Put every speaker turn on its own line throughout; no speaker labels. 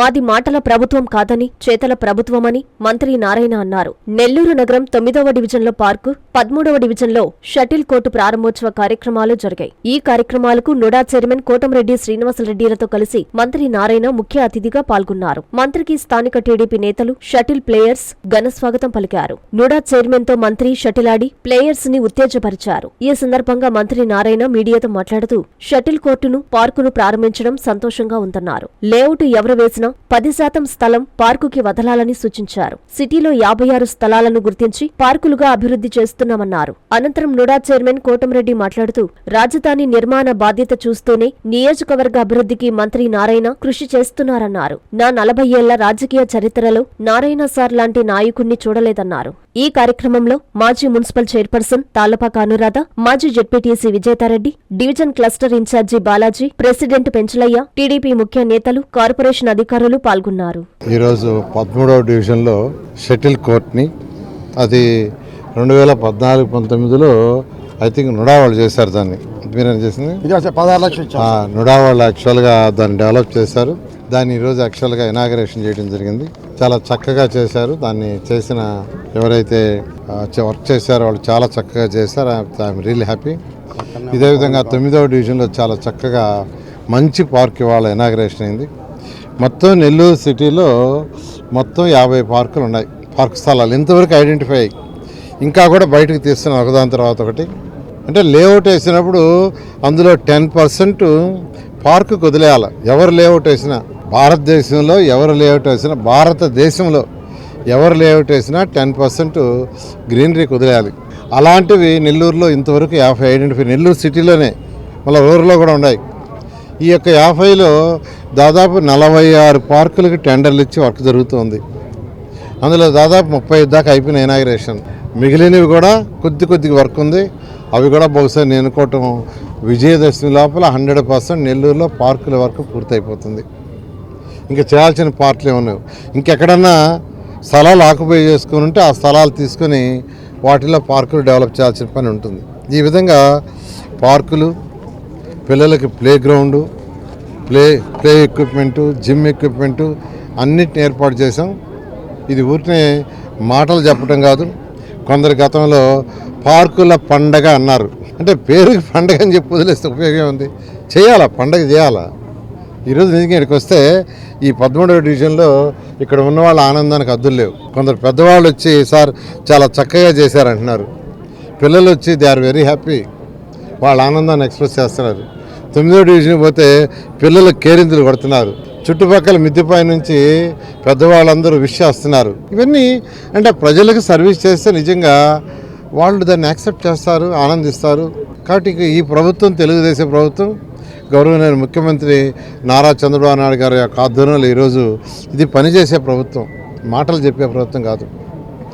మాది మాటల ప్రభుత్వం కాదని చేతల ప్రభుత్వమని మంత్రి నారాయణ అన్నారు. నెల్లూరు నగరం తొమ్మిదవ డివిజన్లో పార్కు పదమూడవ డివిజన్లో షటిల్ కోర్టు ప్రారంభోత్సవ కార్యక్రమాలు జరిగాయి. ఈ కార్యక్రమాలకు నుడా చైర్మన్ కోటంరెడ్డి శ్రీనివాసరెడ్డిలతో కలిసి మంత్రి నారాయణ ముఖ్య అతిథిగా పాల్గొన్నారు. మంత్రికి స్థానిక టీడీపీ నేతలు షటిల్ ప్లేయర్స్ ఘన స్వాగతం పలికారు. నుడా చైర్మన్తో మంత్రి షటిల్ ఆడి ప్లేయర్స్ని ఉత్తేజపరిచారు. ఈ సందర్భంగా మంత్రి నారాయణ మీడియాతో మాట్లాడుతూ షటిల్ కోర్టును పార్కును ప్రారంభించడం సంతోషంగా ఉందన్నారు. లేఅవుట్ ఎవరు వేసినా పది శాతం స్థలం పార్కుకి వదలాలని సూచించారు. సిటీలో యాభై ఆరు స్థలాలను గుర్తించి పార్కులుగా అభివృద్ధి చేస్తున్నామన్నారు. అనంతరం నుడా చైర్మన్ కోటంరెడ్డి మాట్లాడుతూ రాజధాని నిర్మాణ బాధ్యత చూస్తూనే నియోజకవర్గ అభివృద్ధికి మంత్రి నారాయణ కృషి చేస్తున్నారన్నారు. నా నలభై ఏళ్ళ రాజకీయ చరిత్రలో నారాయణ సార్ లాంటి నాయకుణ్ణి చూడలేదన్నారు. ఈ కార్యక్రమంలో మాజీ మున్సిపల్ చైర్పర్సన్ తాలపాక అనురాధ మాజీ ZPTC Vijetha Reddy division cluster incharge Balaji president Penchalaiah TDP ముఖ్య నేతలు కార్పొరేషన్ అధికారులు పాల్గొన్నారు.
ఈరోజు పదమూడవ డివిజన్లో షటిల్ కోర్ట్ని అది రెండు వేల పద్నాలుగు పంతొమ్మిదిలో ఐ థింక్ నుడా వాళ్ళు చేశారు దాన్ని. మీరేం చేసింది?
ఇది వచ్చే పదహారు లక్షలు
నుడా వాళ్ళు యాక్చువల్గా దాన్ని డెవలప్ చేశారు. దాన్ని ఈరోజు యాక్చువల్గా ఇనాగరేషన్ చేయడం జరిగింది. చాలా చక్కగా చేశారు. దాన్ని చేసిన ఎవరైతే వర్క్ చేశారో వాళ్ళు చాలా చక్కగా చేశారు. I'm really happy. ఇదే విధంగా తొమ్మిదవ డివిజన్లో చాలా చక్కగా మంచి పార్క్ ఇవాళ ఇనాగరేషన్ అయింది. మొత్తం నెల్లూరు సిటీలో మొత్తం యాభై పార్కులు ఉన్నాయి. పార్క్ స్థలాలు ఇంతవరకు ఐడెంటిఫై ఇంకా కూడా బయటకు తీస్తున్నాం ఒకదాని తర్వాత ఒకటి. అంటే లేఅవుట్ వేసినప్పుడు అందులో టెన్ పర్సెంట్ పార్కు వదిలేయాలి ఎవరు లేఅవుట్ వేసినా భారతదేశంలో ఎవరు లేఅవుట్ వేసినా భారతదేశంలో ఎవరు లేఅవుట్ వేసినా టెన్ పర్సెంట్ గ్రీనరీకి వదిలేయాలి అలాంటివి నెల్లూరులో ఇంతవరకు యాభై ఐడెంటిఫై నెల్లూరు సిటీలోనే మళ్ళీ రూరల్లో కూడా ఉన్నాయి. ఈ యొక్క యాభైలో దాదాపు నలభై ఆరు పార్కులకి టెండర్లు ఇచ్చి వర్క్ జరుగుతుంది. అందులో దాదాపు ముప్పై దాకా అయిపోయిన ఇనాగ్రేషన్. మిగిలినవి కూడా కొద్ది కొద్దిగా వర్క్ ఉంది. అవి కూడా బహుశా నేను విజయదశమి లోపల హండ్రెడ్ పర్సెంట్ నెల్లూరులో పార్కుల వర్క్ పూర్తయిపోతుంది. ఇంకా చేయాల్సిన పార్కులు ఏమన్నాయి ఇంకెక్కడన్నా స్థలాలు ఆక్యుపై చేసుకుని ఉంటే ఆ స్థలాలు తీసుకొని వాటిలో పార్కులు డెవలప్ చేయాల్సిన పని ఉంటుంది. ఈ విధంగా పార్కులు పిల్లలకి play ground play play equipment gym equipment అన్నిటిని ఏర్పాటు చేసాం ఇది ఊరినే మాటలు చెప్పడం కాదు. కొందరు గతంలో పార్కుల పండగ అన్నారు. అంటే పేరుకి పండగ అని చెప్పి వదిలేస్తే ఉపయోగం ఉంది చేయాలా? పండగ చేయాలా? ఈరోజు నిజంగా ఇక్కడికి వస్తే ఈ పదమూడవ డివిజన్లో ఇక్కడ ఉన్న వాళ్ళ ఆనందానికి అద్దులు లేవు. కొందరు పెద్దవాళ్ళు వచ్చి సార్ చాలా చక్కగా చేశారంటున్నారు. పిల్లలు వచ్చి దే ఆర్ వెరీ హ్యాపీ. వాళ్ళ ఆనందాన్ని ఎక్స్ప్రెస్ చేస్తున్నారు. తొమ్మిదో డివిజన్ పోతే పిల్లలు కేరింతలు కొడుతున్నారు. చుట్టుపక్కల మిద్దెపై నుంచి పెద్దవాళ్ళందరూ విష్ చేస్తున్నారు. ఇవన్నీ అంటే ప్రజలకు సర్వీస్ చేస్తే నిజంగా వాళ్ళు దాన్ని యాక్సెప్ట్ చేస్తారు ఆనందిస్తారు. కాబట్టి ఈ ప్రభుత్వం తెలుగుదేశం ప్రభుత్వం గౌరవనీయ ముఖ్యమంత్రి నారా చంద్రబాబు నాయుడు గారి యొక్క ఆధ్వర్యంలో ఈరోజు ఇది పనిచేసే ప్రభుత్వం. మాటలు చెప్పే ప్రభుత్వం కాదు.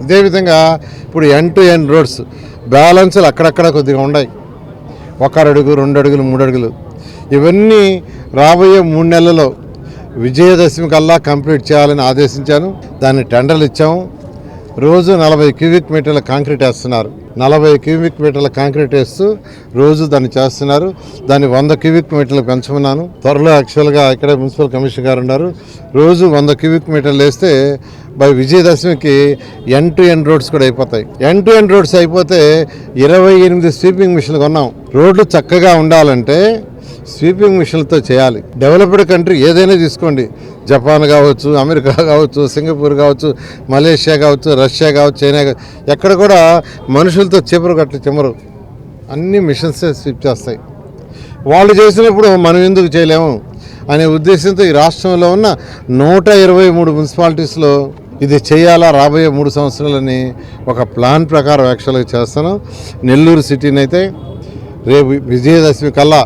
అదేవిధంగా ఇప్పుడు ఎన్ టు ఎన్ రోడ్స్ బ్యాలెన్స్లు అక్కడక్కడ కొద్దిగా ఉన్నాయి. ఒక అడుగు రెండు అడుగులు మూడు అడుగులు. ఇవన్నీ రాబోయే మూడు నెలల్లో విజయదశమి కల్లా కంప్లీట్ చేయాలని ఆదేశించాను. దాన్ని టెండర్లు ఇచ్చాము. రోజు నలభై క్యూబిక్ మీటర్ల కాంక్రీట్ వేస్తున్నారు. నలభై క్యూబిక్ మీటర్ల కాంక్రీట్ వేస్తూ రోజు దాన్ని చేస్తున్నారు. దాన్ని వంద క్యూబిక్ మీటర్లు పెంచమన్నాను త్వరలో యాక్చువల్గా ఇక్కడే మున్సిపల్ కమిషనర్ గారు ఉన్నారు. రోజు వంద క్యూబిక్ మీటర్లు వేస్తే బై విజయదశమికి ఎన్ టు ఎన్ రోడ్స్ కూడా అయిపోతాయి. ఎన్ టు ఎన్ రోడ్స్ అయిపోతే ఇరవై ఎనిమిది స్వీపింగ్ మిషన్లు కొన్నాం. రోడ్లు చక్కగా ఉండాలంటే స్వీపింగ్ మిషన్లతో చేయాలి. డెవలప్డ్ కంట్రీ ఏదైనా తీసుకోండి. జపాన్ కావచ్చు అమెరికా కావచ్చు సింగపూర్ కావచ్చు మలేషియా కావచ్చు రష్యా కావచ్చు చైనా కావచ్చు ఎక్కడ కూడా మనుషులతో చెమరు కట్ట చెమరు. అన్ని మిషన్సే స్వీప్ చేస్తాయి. వాళ్ళు చేసినప్పుడు మనం ఎందుకు చేయలేము? అనే ఉద్దేశంతో ఈ రాష్ట్రంలో ఉన్న నూట ఇరవై మూడు మున్సిపాలిటీస్లో ఇది చేయాలా? రాబోయే మూడు సంవత్సరాలని ఒక ప్లాన్ ప్రకారం యాక్చువల్గా చేస్తాను నెల్లూరు సిటీని అయితే రేపు విజయదశమి కల్లా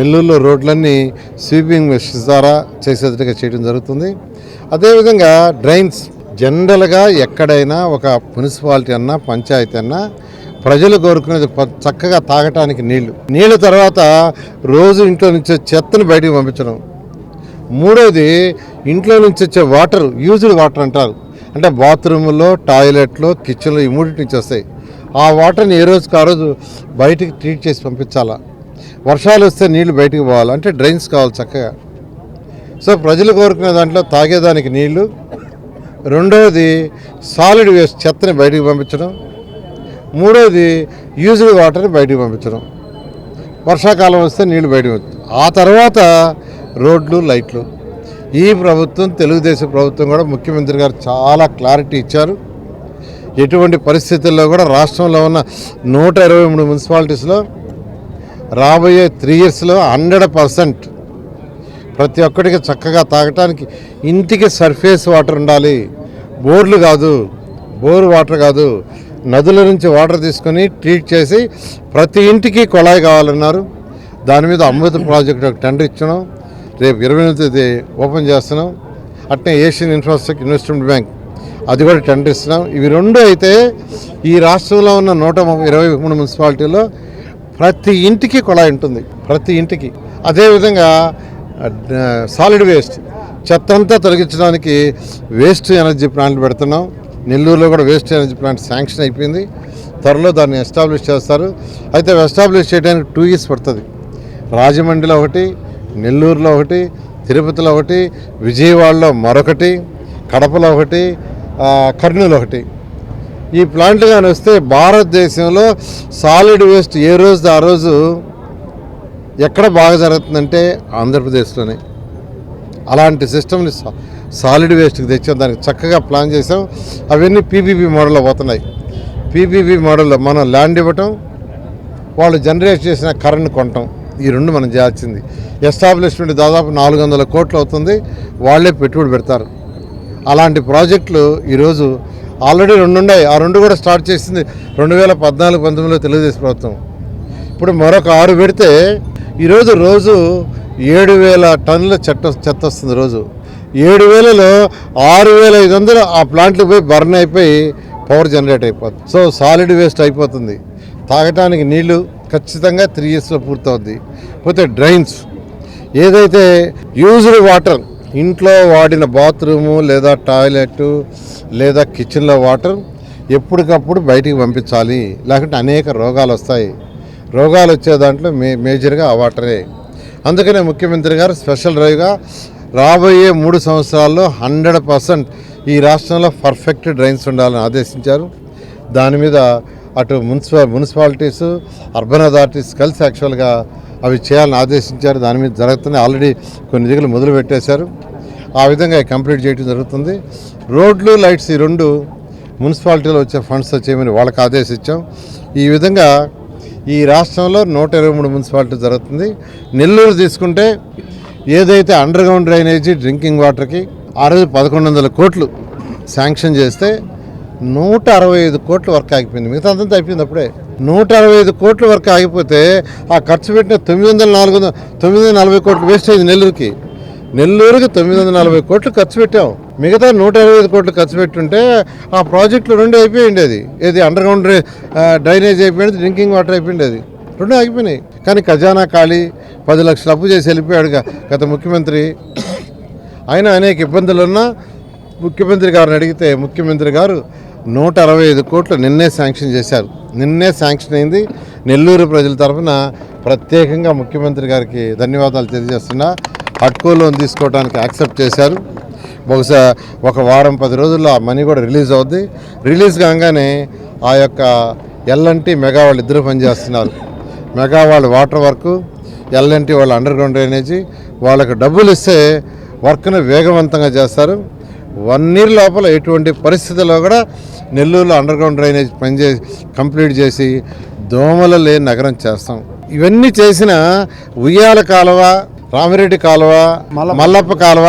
నెల్లూరులో రోడ్లన్నీ స్వీపింగ్ మెషిన్స్ ద్వారా చేసేటట్టుగా చేయడం జరుగుతుంది. అదేవిధంగా డ్రైన్స్ జనరల్గా ఎక్కడైనా ఒక మున్సిపాలిటీ అన్నా పంచాయతీ అన్నా ప్రజలు కోరుకునేది చక్కగా తాగటానికి నీళ్ళు. నీళ్ళ తర్వాత రోజు ఇంట్లో నుంచి చెత్తను బయటకు పంపించడం. మూడోది ఇంట్లో నుంచి వచ్చే వాటర్ యూజ్డ్ వాటర్ అంటారు. అంటే బాత్రూంలో టాయిలెట్లో కిచెన్లో ఈ మూడింటి నుంచి వస్తాయి. ఆ వాటర్ని ఏ రోజుకి ఆ రోజు బయటికి ట్రీట్ చేసి పంపించాలా? వర్షాలు వస్తే నీళ్ళు బయటికి పోవాలి. అంటే డ్రైన్స్ కావాలి చక్కగా. సో ప్రజలు కోరుకునే దాంట్లో తాగేదానికి నీళ్ళు. రెండవది సాలిడ్ వేస్ట్ చెత్తని బయటికి పంపించడం. మూడవది యూజ్డ్ వాటర్ని బయటికి పంపించడం. వర్షాకాలం వస్తే నీళ్ళు బయటకు ఆ తర్వాత రోడ్లు లైట్లు. ఈ ప్రభుత్వం తెలుగుదేశం ప్రభుత్వం కూడా ముఖ్యమంత్రి గారు చాలా క్లారిటీ ఇచ్చారు. ఎటువంటి పరిస్థితుల్లో కూడా రాష్ట్రంలో ఉన్న నూట ఇరవై మూడు మున్సిపాలిటీస్లో రాబోయే త్రీ ఇయర్స్లో హండ్రెడ్ పర్సెంట్ ప్రతి ఒక్కడికి చక్కగా తాగటానికి ఇంటికి సర్ఫేస్ వాటర్ ఉండాలి. బోర్లు కాదు బోర్ వాటర్ కాదు నదుల నుంచి వాటర్ తీసుకొని ట్రీట్ చేసి ప్రతి ఇంటికి కొళాయి కావాలన్నారు. దాని మీద అమృత ప్రాజెక్ట్ ఒక టెండర్ ఇచ్చినాం రేపు ఇరవై ఎనిమిది ఓపెన్ చేస్తున్నాం. అట్నే ఏషియన్ ఇన్ఫ్రాస్ట్రక్చర్ ఇన్వెస్ట్మెంట్ బ్యాంక్ అది కూడా టెండర్ ఇస్తున్నాం. ఇవి రెండు అయితే ఈ రాష్ట్రంలో ఉన్న నూట ఇరవై మూడు మున్సిపాలిటీలో ప్రతి ఇంటికి కుళాయి ఉంటుంది ప్రతి ఇంటికి. అదేవిధంగా సాలిడ్ వేస్ట్ చెత్త అంతా తొలగించడానికి వేస్ట్ ఎనర్జీ ప్లాంట్లు పెడుతున్నాం. నెల్లూరులో కూడా వేస్ట్ ఎనర్జీ ప్లాంట్ శాంక్షన్ అయిపోయింది. త్వరలో దాన్ని ఎస్టాబ్లిష్ చేస్తారు. అయితే ఎస్టాబ్లిష్ చేయడానికి టూ ఇయర్స్ పడుతుంది. రాజమండ్రిలో ఒకటి నెల్లూరులో ఒకటి తిరుపతిలో ఒకటి విజయవాడలో మరొకటి కడపలో ఒకటి కర్నూలు ఒకటి. ఈ ప్లాంట్ కానీ వస్తే భారతదేశంలో సాలిడ్ వేస్ట్ ఏ రోజు ఆ రోజు ఎక్కడ బాగా జరుగుతుందంటే ఆంధ్రప్రదేశ్లోనే. అలాంటి సిస్టమ్ని సాలిడ్ వేస్ట్కి తెచ్చాం. దానికి చక్కగా ప్లాన్ చేసాం అవన్నీ పీబీబీ మోడల్లో పోతున్నాయి. పీబీబీ మోడల్లో మనం ల్యాండ్ ఇవ్వటం వాళ్ళు జనరేట్ చేసిన కరెంట్ కొనటం ఈ రెండు మనం చేయాల్సింది. ఎస్టాబ్లిష్మెంట్ దాదాపు నాలుగు వందల కోట్లు అవుతుంది. వాళ్ళే పెట్టుబడి పెడతారు. అలాంటి ప్రాజెక్టులు ఈరోజు ఆల్రెడీ రెండు ఉన్నాయి. ఆ రెండు కూడా స్టార్ట్ చేసింది రెండు వేల పద్నాలుగు పంతొమ్మిదిలో తెలుగుదేశం ప్రభుత్వం. ఇప్పుడు మరొక ఆరు పెడితే ఈరోజు రోజు ఏడు వేల టన్నుల చెత్త చెత్త వస్తుంది రోజు. ఏడు వేలలో ఆరు వేల ఐదు వందలు ఆ ప్లాంట్లు పోయి బర్న్ అయిపోయి పవర్ జనరేట్ అయిపోతుంది. సో సాలిడ్ వేస్ట్ అయిపోతుంది. తాగటానికి నీళ్ళు ఖచ్చితంగా త్రీ ఇయర్స్లో పూర్తవుద్ది. పోతే డ్రైన్స్. ఏదైతే యూజ్డ్ వాటర్ ఇంట్లో వాడిన బాత్రూము లేదా టాయిలెట్ లేదా కిచెన్లో వాటర్ ఎప్పటికప్పుడు బయటికి పంపించాలి. లేకుంటే అనేక రోగాలు వస్తాయి. రోగాలు వచ్చే దాంట్లో మే మేజర్గా ఆ వాటరే. అందుకనే ముఖ్యమంత్రి గారు స్పెషల్ డ్రైవ్గా రాబోయే మూడు సంవత్సరాల్లో హండ్రెడ్ పర్సెంట్ ఈ రాష్ట్రంలో పర్ఫెక్ట్ డ్రైన్స్ ఉండాలని ఆదేశించారు. దాని మీద అటు మున్సిపల్ మున్సిపాలిటీస్ అర్బన్ అథారిటీస్ కలిసి యాక్చువల్గా అవి చేయాలని ఆదేశించారు. దాని మీద జరుగుతున్నాయి. ఆల్రెడీ కొన్ని దిగులు మొదలు పెట్టేశారు. ఆ విధంగా కంప్లీట్ చేయడం జరుగుతుంది. రోడ్లు లైట్స్ ఈ రెండు మున్సిపాలిటీలో వచ్చే ఫండ్స్ చేయమని వాళ్ళకి ఆదేశించాం. ఈ విధంగా ఈ రాష్ట్రంలో నూట ఇరవై మూడు మున్సిపాలిటీ జరుగుతుంది. నెల్లూరు తీసుకుంటే ఏదైతే అండర్ గ్రౌండ్ డ్రైనేజీ డ్రింకింగ్ వాటర్కి ఆ రోజు పదకొండు వందల కోట్లు శాంక్షన్ చేస్తే నూట అరవై ఐదు కోట్ల వర్క్ ఆగిపోయింది. మిగతా అంతా అయిపోయింది అప్పుడే. నూట అరవై ఐదు కోట్ల వర్క్ ఆగిపోతే ఆ ఖర్చు పెట్టిన తొమ్మిది వందల నాలుగు వందల తొమ్మిది వందల నలభై కోట్లు వేస్ట్ అయింది నెల్లూరుకి. నెల్లూరుకి తొమ్మిది వందల నలభై కోట్లు ఖర్చు పెట్టాం. మిగతా నూట ఇరవై ఐదు కోట్లు ఖర్చు పెట్టుంటే ఆ ప్రాజెక్టులు రెండు అయిపోయింది అది ఏది అండర్ గ్రౌండ్ డ్రైనేజ్ అయిపోయింది డ్రింకింగ్ వాటర్ అయిపోయింది అది రెండు ఆగిపోయినాయి. కానీ ఖజానా ఖాళీ పది లక్షలు అప్పు చేసి వెళ్ళిపోయాడు గత ముఖ్యమంత్రి. ఆయన అనేక ఇబ్బందులు ఉన్నా ముఖ్యమంత్రి గారిని అడిగితే ముఖ్యమంత్రి గారు నూట అరవై ఐదు కోట్లు నిన్నే శాంక్షన్ చేశారు. నిన్నే శాంక్షన్ అయింది. నెల్లూరు ప్రజల తరఫున ప్రత్యేకంగా ముఖ్యమంత్రి గారికి ధన్యవాదాలు తెలియజేస్తున్నా. అట్కో లోన్ తీసుకోవడానికి యాక్సెప్ట్ చేశారు. బహుశా ఒక వారం పది రోజుల్లో ఆ మనీ కూడా రిలీజ్ అవుద్ది. రిలీజ్ కాగానే ఆ యొక్క ఎల్ఎన్టీ మెగా వాళ్ళు ఇద్దరు పనిచేస్తున్నారు. మెగా వాళ్ళు water work L and T వాళ్ళు అండర్ గ్రౌండ్ డ్రైనేజీ వాళ్ళకి డబ్బులు ఇస్తే వర్క్ను వేగవంతంగా చేస్తారు. వన్ ఇయర్ లోపల ఎటువంటి పరిస్థితుల్లో కూడా నెల్లూరులో అండర్ గ్రౌండ్ డ్రైనేజ్ పనిచేసి కంప్లీట్ చేసి దోమలు లేని నగరం చేస్తాం. ఇవన్నీ చేసిన ఉయ్యాల కాలువ రామిరెడ్డి కాలువ మల్లప్ప. కాలువ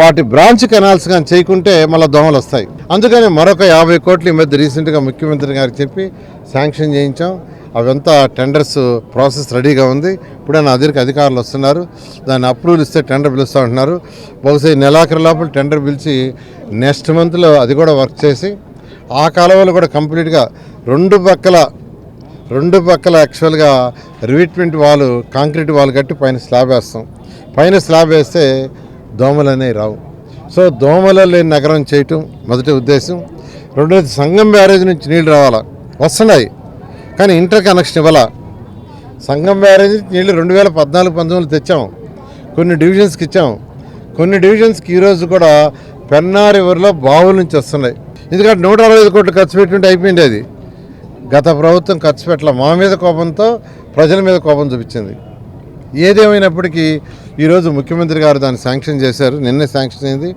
వాటి బ్రాంచ్ కెనాల్స్ కానీ చేయకుంటే మళ్ళీ దోమలు వస్తాయి. అందుకని మరొక యాభై కోట్లు ఈ మధ్య రీసెంట్గా ముఖ్యమంత్రి గారికి చెప్పి శాంక్షన్ చేయించాం. అవంతా టెండర్స్ ప్రాసెస్ రెడీగా ఉంది. ఇప్పుడే నా దగ్గరికి అధికారులు వస్తున్నారు. దాన్ని అప్రూవల్ ఇస్తే టెండర్ పిలుస్తూ ఉంటున్నారు. బహుశా ఈ నెలాఖరు లోపల టెండర్ పిలిచి నెక్స్ట్ మంత్లో అది కూడా వర్క్ చేసి ఆ కాలువలు కూడా కంప్లీట్గా రెండు పక్కల రెండు పక్కల యాక్చువల్గా రివిట్మెంట్ వాళ్ళు కాంక్రీట్ వాళ్ళు కట్టి పైన స్లాబ్ వేస్తాం. పైన స్లాబ్ వేస్తే దోమలు అనేవి రావు. సో దోమలు లేని నగరం చేయటం మొదటి ఉద్దేశం. రెండోది సంగం బ్యారేజ్ నుంచి నీళ్ళు రావాలా? వస్తున్నాయి. కానీ ఇంటర్ కనెక్షన్ ఇవ్వాల? సంఘం బ్యారేజ్ నీళ్ళు రెండు వేల పద్నాలుగు పంతొమ్మిది తెచ్చాము కొన్ని డివిజన్స్కి ఇచ్చాం. కొన్ని డివిజన్స్కి ఈరోజు కూడా పెన్నా రివర్లో బావుల నుంచి వస్తున్నాయి. ఎందుకంటే నూట అరవై ఐదు కోట్లు ఖర్చు పెట్టుంటే అయిపోయింది అది. గత ప్రభుత్వం ఖర్చు పెట్టాల. మా మీద కోపంతో ప్రజల మీద కోపం చూపించింది. ఏదేమైనప్పటికీ ఈరోజు ముఖ్యమంత్రి గారు దాన్ని శాంక్షన్ చేశారు. నిన్నే శాంక్షన్ అయింది.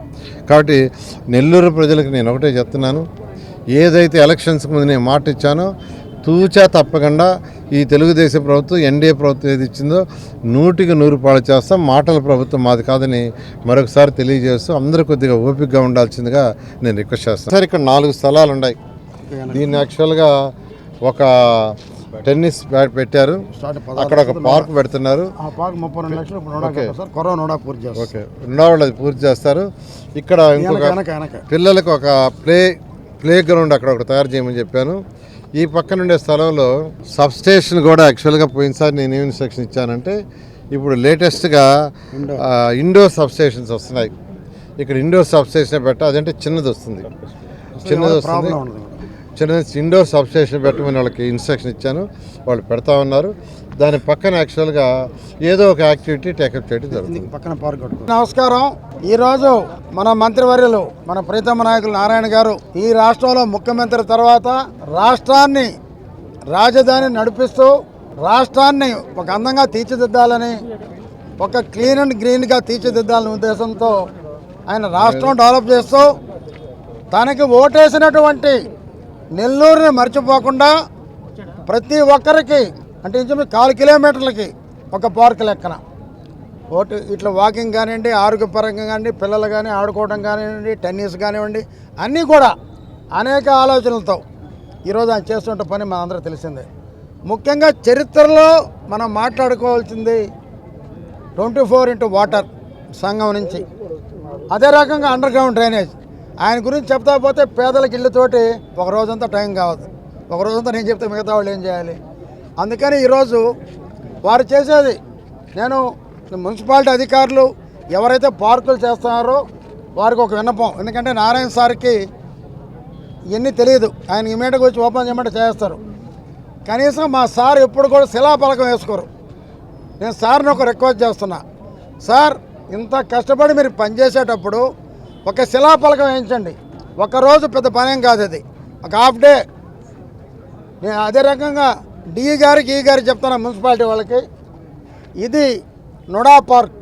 కాబట్టి నెల్లూరు ప్రజలకు నేను ఒకటే చెప్తున్నాను. ఏదైతే ఎలక్షన్స్కి ముందు నేను మాట ఇచ్చానో తూచా తప్పకుండా ఈ తెలుగుదేశం ప్రభుత్వం ఎన్డీఏ ప్రభుత్వం ఏది ఇచ్చిందో నూటికి నూరు పాలు చేస్తాం. మాటల ప్రభుత్వం మాది కాదని మరొకసారి తెలియజేస్తూ అందరూ కొద్దిగా ఓపికగా ఉండాల్సిందిగా నేను రిక్వెస్ట్ చేస్తాను. సార్ ఇక్కడ నాలుగు స్థలాలు ఉన్నాయి. దీన్ని యాక్చువల్గా ఒక టెన్నిస్ బ్యాట్ పెట్టారు. అక్కడ ఒక పార్క్ పెడుతున్నారు.
ఆ పార్క్ ముప్పై రెండు లక్షలు ఇప్పుడు నోడా కట్టారు. సార్ కరోనా నోడా పూర్తి చేస్తారు.
ఓకే. రెండో వాళ్ళు అది పూర్తి చేస్తారు. ఇక్కడ ఇంకొక పిల్లలకు ఒక ప్లే ప్లే గ్రౌండ్ అక్కడ ఒకటి తయారు చేయమని చెప్పాను. ఈ పక్కన ఉండే స్థలంలో సబ్ స్టేషన్ కూడా యాక్చువల్గా పోయినసారి నేను ఏమి ఇన్స్ట్రక్షన్ ఇచ్చానంటే ఇప్పుడు లేటెస్ట్గా ఇండోర్ సబ్ స్టేషన్స్ వస్తున్నాయి. ఇక్కడ ఇండోర్ సబ్ స్టేషన్ పెట్ట అదంటే చిన్నది వస్తుంది. చిన్నది వస్తుంది.
ప్రాబ్లం ఉండదు.
చిన్న ఇండోర్ సబ్ స్టేషన్ పెట్టమని వాళ్ళకి ఇన్స్ట్రక్షన్ ఇచ్చాను. వాళ్ళు పెడతా ఉన్నారు. దాని పక్కన యాక్చువల్గా ఏదో ఒక యాక్టివిటీ టేకప్ చేయడం జరుగుతుంది.
పక్కన పార్క్ నమస్కారం. ఈ రోజు మన మంత్రివర్యులు మన ప్రీతమ నాయకులు నారాయణ గారు ఈ రాష్ట్రంలో ముఖ్యమంత్రి తర్వాత రాష్ట్రాన్ని రాజధాని నడిపిస్తూ రాష్ట్రాన్ని ఒక అందంగా తీర్చిదిద్దాలని ఒక క్లీన్ అండ్ గ్రీన్గా తీర్చిదిద్దాలనే ఉద్దేశంతో ఆయన రాష్ట్రం డెవలప్ చేస్తూ తనకి ఓటేసినటువంటి నెల్లూరుని మర్చిపోకుండా ప్రతి ఒక్కరికి అంటే ఇంచుమించు కాలు కిలోమీటర్లకి ఒక పార్క్ లెక్కన. ఓటు ఇట్లా వాకింగ్ కానివ్వండి ఆరోగ్యపరంగా కానివ్వండి పిల్లలు కానీ ఆడుకోవడం కానివ్వండి టెన్నిస్ కానివ్వండి అన్నీ కూడా అనేక ఆలోచనలతో ఈరోజు ఆయన చేస్తుంటే పని మన అందరూ తెలిసిందే. ముఖ్యంగా చరిత్రలో మనం మాట్లాడుకోవాల్సింది ట్వంటీ ఫోర్ ఇంటూ వాటర్ సంఘం నుంచి. అదే రకంగా అండర్ గ్రౌండ్ డ్రైనేజ్. ఆయన గురించి చెప్తా పోతే పేదలకు ఇళ్ళతోటి ఒక రోజంతా టైం కావద్దు. ఒక రోజంతా నేను చెప్తే మిగతా వాళ్ళు ఏం చేయాలి? అందుకని ఈరోజు వారు చేసేది నేను మున్సిపాలిటీ అధికారులు ఎవరైతే పార్కులు చేస్తున్నారో వారికి ఒక విన్నపం. ఎందుకంటే నారాయణ సార్కి ఇవన్నీ తెలియదు. ఆయన ఇమీడియట్గా వచ్చి ఓపెన్ చేయమంటే చేస్తారు. కనీసం మా సార్ ఎప్పుడు కూడా శిలాఫలకం వేసుకోరు. నేను సార్ని ఒక రిక్వెస్ట్ చేస్తున్నా. సార్ ఇంత కష్టపడి మీరు పనిచేసేటప్పుడు ఒక శిలాఫలకం వేయించండి. ఒక రోజు పెద్ద పనేం కాదు అది. ఒక హాఫ్ డే. నేను అదే రకంగా డి గారికి ఈ గారికి చెప్తున్నా మున్సిపాలిటీ వాళ్ళకి ఇది నుడా పార్క్.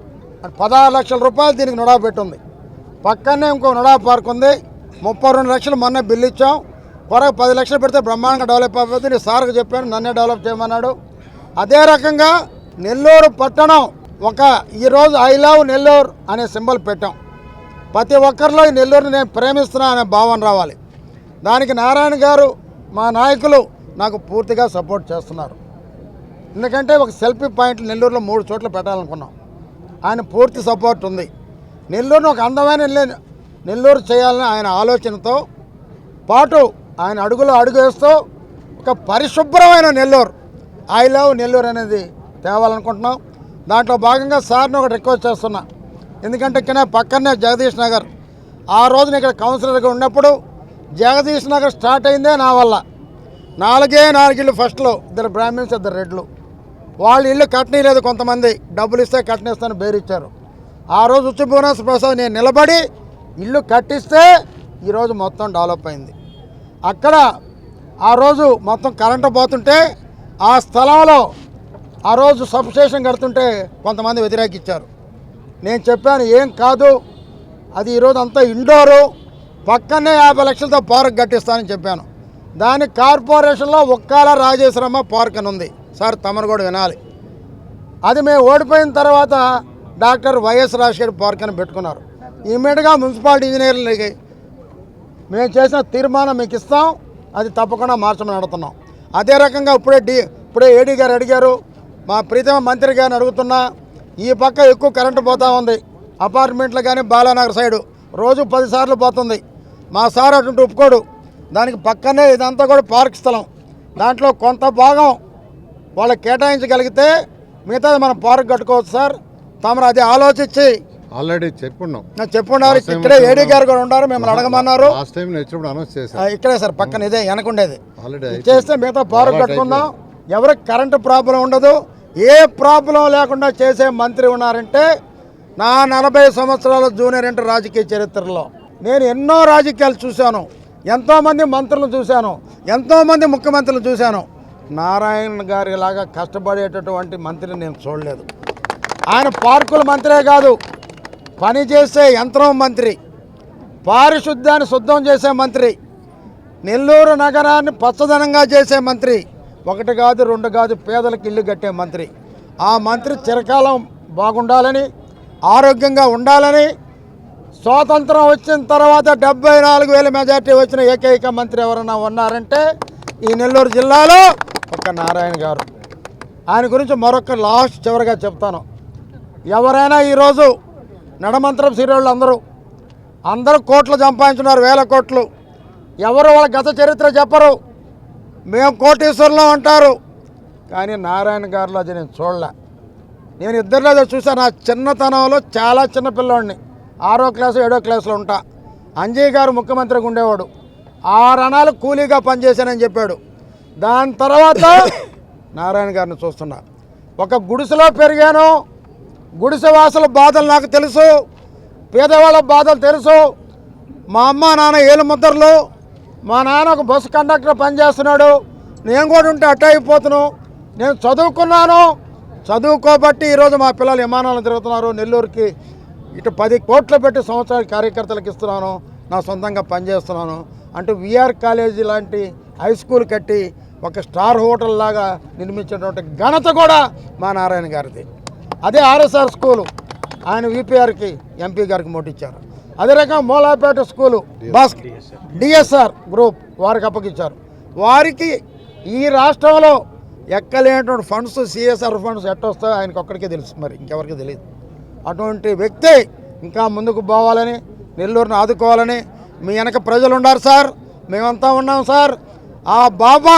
పదహారు లక్షల రూపాయలు దీనికి నుడా పెట్టుంది. పక్కనే ఇంకో నుడా పార్క్ ఉంది. ముప్పై రెండు లక్షలు మొన్న బిల్లు ఇచ్చాం. కొరకు పది లక్షలు పెడితే బ్రహ్మాండంగా డెవలప్ అయిపోతుంది. నేను సార్కు చెప్పాను నన్నే డెవలప్ చేయమన్నాడు. అదే రకంగా నెల్లూరు పట్టణం ఒక ఈరోజు ఐ లవ్ నెల్లూరు అనే సింబల్ పెట్టాం. ప్రతి ఒక్కరిలో ఈ నెల్లూరుని నేను ప్రేమిస్తున్నా అనే భావన రావాలి. దానికి నారాయణ గారు మా నాయకులు నాకు పూర్తిగా సపోర్ట్ చేస్తున్నారు. ఎందుకంటే ఒక సెల్ఫీ పాయింట్ నెల్లూరులో మూడు చోట్ల పెట్టాలనుకున్నాం. ఆయన పూర్తి సపోర్ట్ ఉంది. నెల్లూరును ఒక అందమైన నెల్లూరు- నెల్లూరు చేయాలని ఆయన ఆలోచనతో పాటు ఆయన అడుగులో అడుగు వేస్తూ ఒక పరిశుభ్రమైన నెల్లూరు ఐ లవ్ నెల్లూరు అనేది తేవాలనుకుంటున్నాం. దాంట్లో భాగంగా సార్ని ఒక రిక్వెస్ట్ చేస్తున్నా. ఎందుకంటే ఇక్కడ పక్కనే జగదీష్ నగర్. ఆ రోజున ఇక్కడ కౌన్సిలర్గా ఉన్నప్పుడు జగదీష్ నగర్ స్టార్ట్ అయిందే నా వల్ల. నాలుగే నాలుగిళ్ళు ఫస్ట్లో. ఇద్దరు బ్రాహ్మిన్స్ ఇద్దరు రెడ్లు. వాళ్ళు ఇల్లు కట్టనీయలేదు కొంతమంది. డబ్బులు ఇస్తే కట్టనిస్తాను బేరిచ్చారు ఆ రోజు ఉచ్చి భువనేశ్వర ప్రసాద్ నేను నిలబడి ఇల్లు కట్టిస్తే ఈరోజు మొత్తం డెవలప్ అయింది. అక్కడ ఆ రోజు మొత్తం కరెంటు పోతుంటే ఆ స్థలంలో ఆ రోజు సబ్స్టేషన్ కడుతుంటే కొంతమంది వ్యతిరేకించారు నేను చెప్పాను ఏం కాదు. అది ఈరోజు అంతా ఇండోరు. పక్కనే యాభై లక్షలతో పార్క్ కట్టిస్తానని చెప్పాను. దాని కార్పొరేషన్లో ఒక్కాల రాజేశ్వరమ్మ పార్క్ అని ఉంది. సార్ తమరు కూడా వినాలి. అది మేము ఓడిపోయిన తర్వాత డాక్టర్ వైఎస్ రాజశేఖర్ పార్క్ అని పెట్టుకున్నారు. ఇమీడియట్గా మున్సిపాలిటీ ఇంజనీర్లకి మేము చేసిన తీర్మానం మీకు ఇస్తాం. అది తప్పకుండా మార్చమని అడుగుతున్నాం. అదే రకంగా ఇప్పుడే డి ఇప్పుడే ఏడీ గారు అడిగారు. మా ప్రీతమ మంత్రి గారిని అడుగుతున్నా. ఈ పక్క ఎక్కువ కరెంటు పోతా ఉంది. అపార్ట్మెంట్లు కానీ బాలానగర్ సైడు రోజు పదిసార్లు పోతుంది. మా సార్ అటువంటి ఒప్పుకోడు. దానికి పక్కనే ఇదంతా కూడా పార్క్ స్థలం. దాంట్లో కొంత భాగం వాళ్ళకి కేటాయించగలిగితే మిగతాది మనం పార్క్ కట్టుకోవచ్చు సార్. తమరు అది ఆలోచించి.
ఆల్రెడీ చెప్పున్నాం.
చెప్పున్నారు. ఇక్కడే ఏడీ గారు కూడా ఉన్నారు. మిమ్మల్ని అడగమన్నారు.
లాస్ట్ టైం నేను వచ్చినప్పుడు అనౌన్స్
ఆ,
చేశాను
ఇక్కడే సార్ పక్కన ఇదే వెనకుండేది.
ఆల్రెడీ
చేస్తే మిగతా పార్క్ కట్టుకుందాం. ఎవరికి కరెంటు ప్రాబ్లం ఉండదు. ఏ ప్రాబ్లం లేకుండా చేసే మంత్రి ఉన్నారంటే నా నలభై సంవత్సరాల జూనియర్ ఇంటర్ రాజకీయ చరిత్రలో. నేను ఎన్నో రాజకీయాలు చూశాను. ఎంతోమంది మంత్రులను చూశాను ఎంతోమంది ముఖ్యమంత్రులు చూశాను. నారాయణ గారి లాగా కష్టపడేటటువంటి మంత్రిని నేను చూడలేదు. ఆయన పార్కుల మంత్రే కాదు పని చేసే యంత్రం మంత్రి పారిశుద్ధ్యాన్ని శుద్ధం చేసే మంత్రి నెల్లూరు నగరాన్ని పచ్చదనంగా చేసే మంత్రి ఒకటి కాదు రెండు కాదు పేదలకు ఇల్లు కట్టే మంత్రి. ఆ మంత్రి చిరకాలం బాగుండాలని ఆరోగ్యంగా ఉండాలని స్వాతంత్రం వచ్చిన తర్వాత డెబ్బై నాలుగు వేల మెజార్టీ వచ్చిన ఏకైక మంత్రి ఎవరైనా ఉన్నారంటే ఈ నెల్లూరు జిల్లాలో ఒక నారాయణ గారు. ఆయన గురించి మరొక లాస్ట్ చివరిగా చెప్తాను. ఎవరైనా ఈరోజు నడమంత్రం సీరియళ్ళు అందరూ అందరూ కోట్లు సంపాదించున్నారు వేల కోట్లు. ఎవరు వాళ్ళ గత చరిత్ర చెప్పరు. మేము కోటేశ్వరంలో అంటారు. కానీ నారాయణ గారిలో అది నేను చూడలే. నేను ఇద్దరిలో చూసాను నా చిన్నతనంలో చాలా చిన్న పిల్లోడిని. ఆరో క్లాసు ఏడో క్లాసులో ఉంటా. అంజయ్ గారు ముఖ్యమంత్రిగా ఉండేవాడు ఆరు అణాలు కూలీగా పనిచేశానని చెప్పాడు. దాని తర్వాత నారాయణ గారిని చూస్తున్నా. ఒక గుడిసెలో పెరిగాను. గుడిసె వాసుల బాధలు నాకు తెలుసు. పేదవాళ్ళ బాధలు తెలుసు. మా అమ్మ నాన్న ఏలు ముద్దర్లు. మా నాన్న ఒక బస్సు కండక్టర్ పనిచేస్తున్నాడు. నేను కూడా ఉంటే అట్ట అయిపోతున్నాను నేను చదువుకున్నాను. చదువుకోబట్టి ఈరోజు మా పిల్లలు విమానాలు తిరుగుతున్నారు. నెల్లూరుకి ఇటు పది కోట్లు పెట్టి సంవత్సరాలు కార్యకర్తలకు ఇస్తున్నాను నా సొంతంగా పనిచేస్తున్నాను అంటే విఆర్ కాలేజీ లాంటి హై స్కూల్ కట్టి ఒక స్టార్ హోటల్ లాగా నిర్మించినటువంటి ఘనత కూడా మా నారాయణ గారిది. అదే ఆర్ఎస్ఆర్ స్కూలు ఆయన విపిఆర్కి ఎంపీ గారికి మోటిచ్చారు అదే రకంగా Mulapeta school boss DSR group వారికి అప్పగించారు వారికి ఈ రాష్ట్రంలో ఎక్కలేనటువంటి ఫండ్స్ సిఎస్ఆర్ ఫండ్స్ ఎట్ట వస్తాయో ఆయనకు ఒక్కడికే తెలుసు మరి ఇంకెవరికి తెలియదు. అటువంటి వ్యక్తి ఇంకా ముందుకు పోవాలని నెల్లూరుని ఆదుకోవాలని మీ వెనక ప్రజలు ఉన్నారు సార్. మేమంతా ఉన్నాం సార్. ఆ బాబా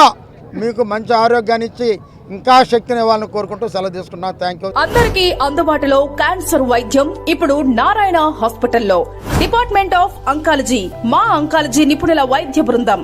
మీకు మంచి ఆరోగ్యాన్ని ఇచ్చి ఇంకా శక్తిని ఇవ్వాలని కోరుకుంటూ సెలవు తీసుకున్నాను థ్యాంక్ యూ
అందరికీ అందుబాటులో క్యాన్సర్ వైద్యం ఇప్పుడు నారాయణ హాస్పిటల్లో. డిపార్ట్మెంట్ ఆఫ్ అంకాలజీ మా అంకాలజీ నిపుణుల వైద్య బృందం.